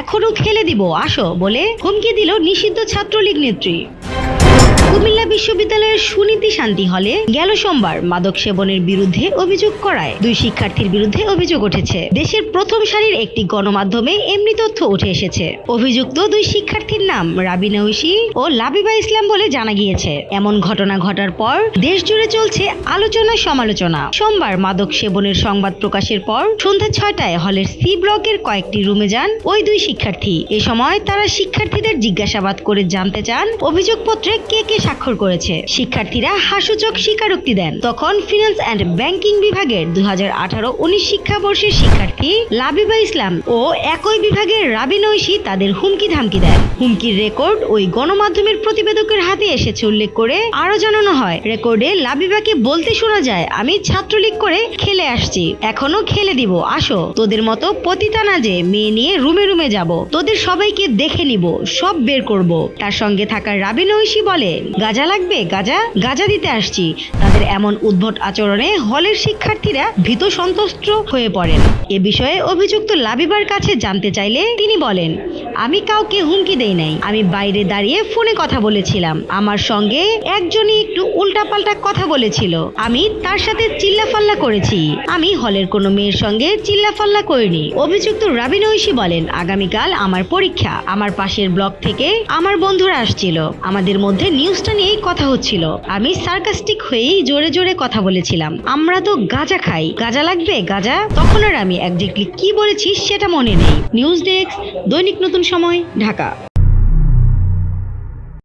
এখনও খেলে দিব। আসো বলে হুমকি দিল নিষিদ্ধ ছাত্রলীগ নেত্রী। বিশ্ববিদ্যালয়ের সুনীতি শান্তি হলে গেল সোমবার মাদক সেবনের বিরুদ্ধে অভিযোগ করায়। দুই শিক্ষার্থীর বিরুদ্ধে অভিযোগ উঠেছে। দেশের প্রথম সারির একটি গণমাধ্যমে এমনি তথ্য উঠে এসেছে। অভিযুক্ত দুই শিক্ষার্থীর নাম রাবিনা ঐশী ও লাবিবা ইসলাম বলে জানা গিয়েছে। এমন ঘটনা ঘটার পর দেশ জুড়ে চলছে আলোচনা সমালোচনা। সোমবার মাদক সেবনের সংবাদ প্রকাশের পর সন্ধ্যা ছয়টায় হলের সি ব্লকের কয়েকটি রুমে যান ওই দুই শিক্ষার্থী। এ সময় তারা শিক্ষার্থীদের জিজ্ঞাসাবাদ করে জানতে চান অভিযোগপত্রে কে কে স্বাক্ষর করেছে। শিক্ষার্থীরা হাসুচক স্বীকারোক্তি দেন। তখন ফিনান্স অ্যান্ড ব্যাংকিং বিভাগের দুই হাজার আঠারো উনিশ শিক্ষাবর্ষের শিক্ষার্থী লাবিবা ইসলাম ও একই বিভাগের রাবিন ঐশী তাদের হুমকি ধামকি দেন। হুমকির রেকর্ড ওই গণমাধ্যমের প্রতিবেদকের হাতে এসেছে উল্লেখ করে আরও জানানো হয়। রেকর্ডে লাবিবাকে বলতে শোনা যায়, আমি ছাত্রলীগ করে খেলে আসছি, এখনও খেলে দিব, আসো। তোদের মতো পতিতা না যে মেয়ে নিয়ে রুমে রুমে যাব, তোদের সবাইকে দেখে নিব, সব বের করব। তার সঙ্গে থাকা রাবিন ঐশী বলে গাজা লাগবে? গাজা? গাজা দিতে আসছি। তাদের এমন উদ্ভট আচরণে হলের শিক্ষার্থীরা ভীত সন্তুষ্ট হয়ে পড়েন। এ বিষয়ে অভিযুক্ত লাবিবার কাছে জানতে চাইলে তিনি বলেন, আমি কাউকে হুমকি দেই নাই। আমি বাইরে দাঁড়িয়ে ফোনে কথা বলেছিলাম। আমার সঙ্গে একজনই একটু উল্টাপাল্টা কথা বলেছিল। আমি তার সাথে চিল্লাফাল্লা করেছি। আমি হলের কোনো মেয়ের সঙ্গে চিল্লাফাল্লা করিনি। অভিযুক্ত রাবিন ঐশী বলেন, আগামীকাল আমার পরীক্ষা। আমার পাশের ব্লক থেকে আমার বন্ধুরা আসছিল। আমাদের মধ্যে নিউজটা নিয়েই কথা হচ্ছিল। আমি সার্কাস্টিক হয়েই জোরে জোরে কথা বলেছিলাম। আমরা তো গাঁজা খাই। গাঁজা লাগবে? গাঁজা? তখন আর আমি একজাক্টলি কি বলেছি সেটা মনে নেই। নিউজ ডেস্ক, দৈনিক নতুন সময়, ঢাকা।